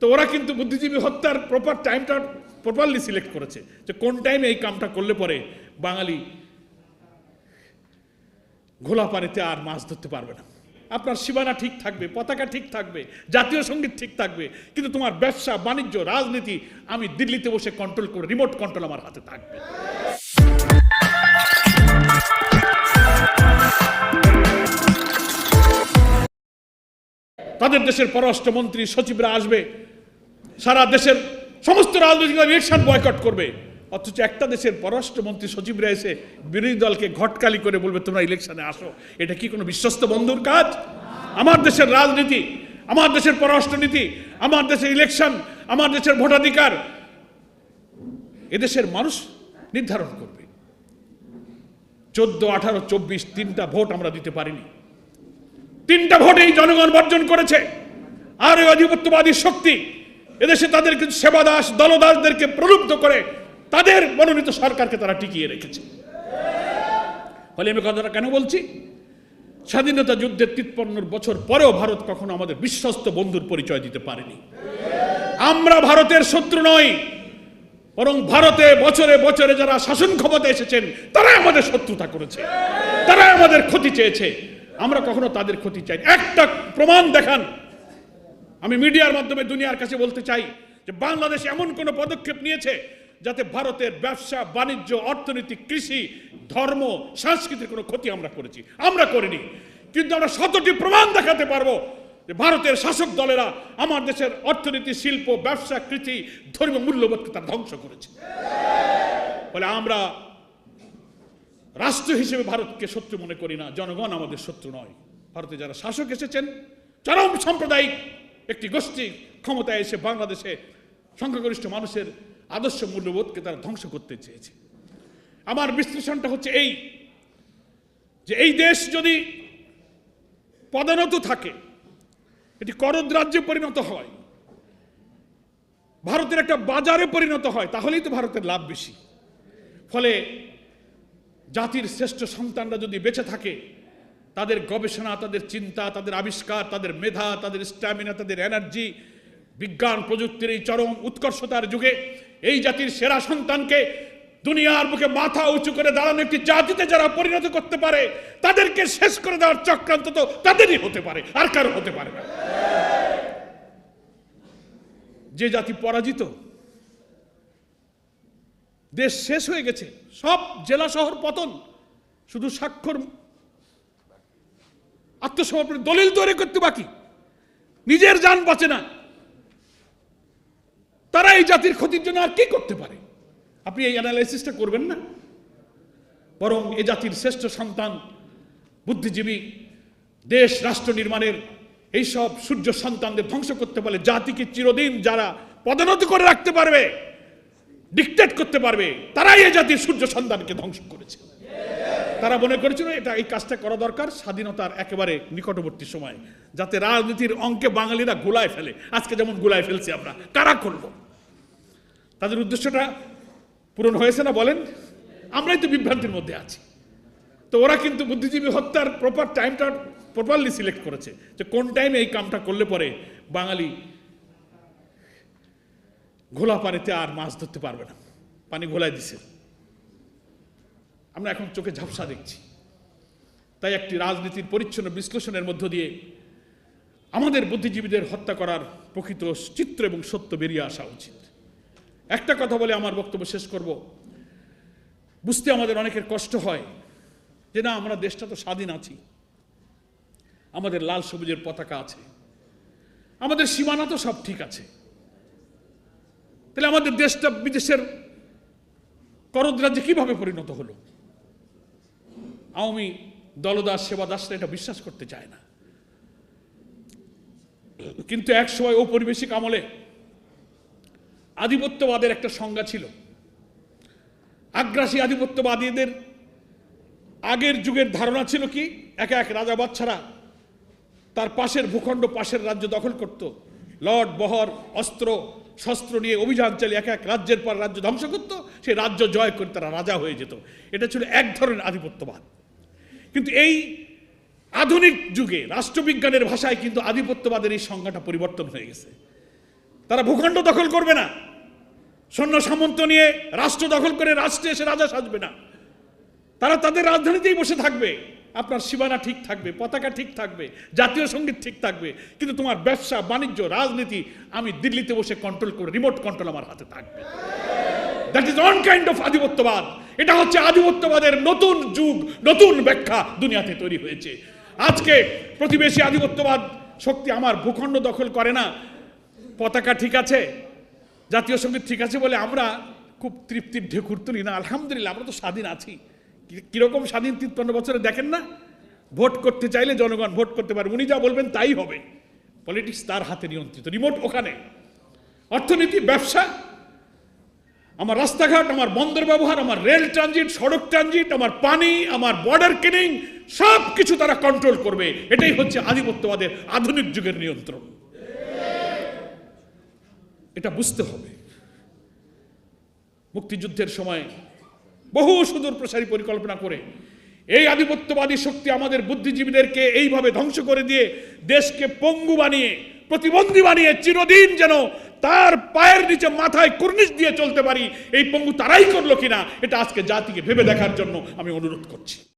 তো ওরা কিন্তু বুদ্ধিজীবী হত্যার প্রপার টাইমটা প্রপারলি সিলেক্ট করেছে যে কোন টাইমে এই কামটা করলে পরে বাঙালি ঘোলা পানিতে আর মাছ ধরতে পারবে না। আপনার সীমানা ঠিক থাকবে, পতাকা ঠিক থাকবে, জাতীয় সংগীত ঠিক থাকবে, কিন্তু তোমার ব্যবসা, বাণিজ্য, রাজনীতি আমি দিল্লিতে বসে কন্ট্রোল করে রিমোট কন্ট্রোল আমার হাতে থাকবে। তাদের দেশের পররাষ্ট্রমন্ত্রী সচিবরা আসবে। সারা দেশের সমস্ত রাজনৈতিক ইলেকশন বয়কট করবে। অথচ একটা দেশের পররাষ্ট্রমন্ত্রী সচিবরা এসে বিরোধী দলকে ঘটকালি করে বলবে, তোমরা ইলেকশনে আসো। এটা কি কোনো বিশ্বস্ত বন্ধুর কাজ? আমার দেশের রাজনীতি, আমার দেশের পররাষ্ট্রনীতি, আমার দেশের ইলেকশন আমার দেশের ভোটাধিকার, এদেশের মানুষ নির্ধারণ করবে। চোদ্দ, আঠারো, চব্বিশ তিনটা ভোট আমরা দিতে পারিনি। তিনটা ভোটেই জনগণ বর্জন করেছে। আর ওই আধিপত্যবাদী শক্তি এদেশে তাদের কিছু সেবাদাস, দলদাসদেরকে প্রলুব্ধ করে তাদের মনোনীত সরকারকে তারা টিকিয়ে রেখেছে। ফলে আমি কথাটা কেন বলছি? স্বাধীনতা যুদ্ধের তিপ্পান্ন বছর পরেও ভারত কখনো আমাদের বিশ্বস্ত বন্ধুর পরিচয় দিতে পারেনি। আমরা ভারতের শত্রু নই, বরং ভারতে বছরে বছরে যারা শাসন ক্ষমতা এসেছেন তারা আমাদের শত্রুতা করেছে তারা আমাদের ক্ষতি চেয়েছে। আমরা কখনো তাদের ক্ষতি চাই একটা প্রমাণ দেখান আমি মিডিয়ার মাধ্যমে দুনিয়ার কাছে বলতে চাই যে বাংলাদেশ এমন কোনো পদক্ষেপ নিয়েছে যাতে ভারতের ব্যবসা, বাণিজ্য, অর্থনীতি, কৃষি, ধর্ম, সংস্কৃতির কোনো ক্ষতি আমরা করেছি। আমরা করিনি। কিন্তু আমরা শতটি প্রমাণ দেখাতে পারব যে ভারতের শাসক দলেরা আমার দেশের অর্থনীতি, শিল্প, ব্যবসা, কৃষি, ধর্মীয় মূল্যবোধকে তারা ধ্বংস করেছে। ফলে আমরা রাষ্ট্র হিসেবে ভারতকে শত্রু মনে করি না। জনগণ আমাদের শত্রু নয়। ভারতে যারা শাসক এসেছেন, চরম সাম্প্রদায়িক একটি গোষ্ঠী ক্ষমতায় এসে বাংলাদেশে সংখ্যাগরিষ্ঠ মানুষের আদর্শ মূল্যবোধকে তারা ধ্বংস করতে চেয়েছে। আমার বিশ্লেষণটা হচ্ছে এই, যে এই দেশ যদি পদানত থাকে, এটি করদ রাজ্যে পরিণত হয়, ভারতের একটা বাজারে পরিণত হয়, তাহলেই তো ভারতের লাভ বেশি। ফলে জাতির শ্রেষ্ঠ সন্তানরা যদি বেঁচে থাকে তাদের গবেষণা, তাদের চিন্তা, তাদের আবিষ্কার, তাদের মেধা, তাদের স্ট্যামিনা তাদের এনার্জি বিজ্ঞান, প্রযুক্তির এই চরম উৎকর্ষতার যুগে এই জাতির সেরা সন্তানকে দুনিয়ার বুকে মাথা উঁচু করে দাঁড়ানো একটি জাতিতে যারা পরিণত করতে পারে, তাদেরকে শেষ করে দেওয়ার চক্রান্ত তো তাদেরই হতে পারে, আর কারও হতে পারে না। যে জাতি পরাজিত, দেশ শেষ হয়ে গেছে, সব জেলা শহর পতন, শুধু স্বাক্ষর আত্মসমর্পণ দলিল তৈরি করতে বাকি। নিজের যান বাঁচে না। তারা এই জাতির ক্ষতির জন্য আর কি করতে পারে? আপনি এই অ্যানালাইসিসটা করবেন না? বরং এ জাতির শ্রেষ্ঠ সন্তান, বুদ্ধিজীবী, দেশ, রাষ্ট্র নির্মাণের এইসব সূর্য সন্তানদের ধ্বংস করতে পারলে জাতিকে চিরদিন যারা পদোন্নতি করে রাখতে পারবে ডিকটেট করতে পারবে, তারাই এই জাতির সূর্য সন্তানকে ধ্বংস করেছে। তারা মনে করেছিল এটা এই কাজটা করা দরকার, স্বাধীনতার একেবারে নিকটবর্তী সময়, যাতে রাজনীতির অঙ্কে বাঙালিরা গোলায় ফেলে। আজকে যেমন গোলায় ফেলছি আমরা, কারা করব? তাদের উদ্দেশ্যটা পূরণ হয়েছে না বলেন? আমরাই তো বিভ্রান্তির মধ্যে আছি। তো ওরা কিন্তু বুদ্ধিজীবী হত্যার প্রপার টাইমটা প্রপারলি সিলেক্ট করেছে, যে কোন টাইমে এই কামটা করলে পরে বাঙালি ঘোলা পানিতে আর মাছ ধরতে পারবে না। পানি ঘোলায় দিছে। আমরা এখন চোখে ঝাপসা দেখছি। তাই একটি রাজনীতির পরিচ্ছন্ন বিশ্লেষণের মধ্য দিয়ে আমাদের বুদ্ধিজীবীদের হত্যা করার প্রকৃত চিত্র এবং সত্য বেরিয়ে আসা উচিত। একটা কথা বলে আমার বক্তব্য শেষ করব। বুঝতে আমাদের অনেকের কষ্ট হয় যে না, আমরা দেশটা তো স্বাধীন আছি। আমাদের লাল সবুজের পতাকা আছে। আমাদের সীমানা তো সব ঠিক আছে। তাহলে আমাদের দেশটা বিদেশের করদ রাজ্যে কীভাবে পরিণত হলো? আওয়ামী দলদাস, সেবাদাসরা এটা বিশ্বাস করতে চায় না। কিন্তু এক সময় ঔপনিবেশিক আমলে আধিপত্যবাদের একটা সংজ্ঞা ছিল। আগ্রাসী আধিপত্যবাদীদের আগের যুগের ধারণা ছিল কি, এক এক রাজা বাচ্চারা তার পাশের ভূখণ্ড, পাশের রাজ্য দখল করত। লর্ড বহর, অস্ত্র, শস্ত্র নিয়ে অভিযান চালিয়ে এক এক রাজ্যের পর রাজ্য ধ্বংস করত। সেই রাজ্য জয় করে তারা রাজা হয়ে যেত। এটা ছিল এক ধরনের আধিপত্যবাদ। কিন্তু এই আধুনিক যুগে রাষ্ট্রবিজ্ঞানের ভাষায় কিন্তু আধিপত্যবাদের এই সংজ্ঞাটা পরিবর্তন হয়ে গেছে। তারা ভূখণ্ড দখল করবে না। সৈন্য সামন্ত নিয়ে রাষ্ট্র দখল করে রাষ্ট্রে এসে রাজা সাজবে না। তারা তাদের রাজধানীতেই বসে থাকবে। আপনার সীমানা ঠিক থাকবে, পতাকা ঠিক থাকবে, জাতীয় সংগীত ঠিক থাকবে। কিন্তু তোমার ব্যবসা, বাণিজ্য, রাজনীতি আমি দিল্লিতে বসে কন্ট্রোল করে রিমোট কন্ট্রোল আমার হাতে থাকবে। That is one kind of আধিপত্যবাদ। এটা হচ্ছে আধিপত্যবাদের নতুন যুগ, নতুন ব্যাখ্যা দুনিয়াতে তৈরি হয়েছে। আজকে প্রতিবেশী আধিপত্যবাদ শক্তি আমার ভূখণ্ড দখল করে না। পতাকা ঠিক আছে, জাতীয় সংগীত ঠিক আছে বলে আমরা খুব তৃপ্তির ঢেকুর তুলি না। আলহামদুলিল্লাহ, আমরা তো স্বাধীন আছি। কীরকম স্বাধীন তিপ্পান্ন বছরে দেখেন না? ভোট করতে চাইলে জনগণ ভোট করতে পারে উনি যা বলবেন তাই হবে। পলিটিক্স তার হাতে নিয়ন্ত্রিত। রিমোট ওখানে। অর্থনীতি, ব্যবসা আমার রাস্তাঘাট, আমার বন্দর ব্যবহার, আমার রেল ট্রানজিট, সড়ক ট্রানজিট, আমার পানি, আমার বর্ডার কেনিং সব কিছু তারা কন্ট্রোল করবে। এটাই হচ্ছে আধিপত্যবাদের আধুনিক যুগের নিয়ন্ত্রণ। এটা বুঝতে হবে। মুক্তিযুদ্ধের সময় বহু সুদূর প্রসারী পরিকল্পনা করে এই আধিপত্যবাদী শক্তি আমাদের বুদ্ধিজীবীদেরকে এইভাবে ধ্বংস করে দিয়ে দেশকে পঙ্গু বানিয়ে, প্রতিবন্ধী বানিয়ে চিরদিন যেন তার পায়ের নিচে মাথায় কুর্নিশ দিয়ে চলতে পারি, এই পঙ্গু তারাই করল কিনা, এটা আজকে জাতিকে ভেবে দেখার জন্য আমি অনুরোধ করছি।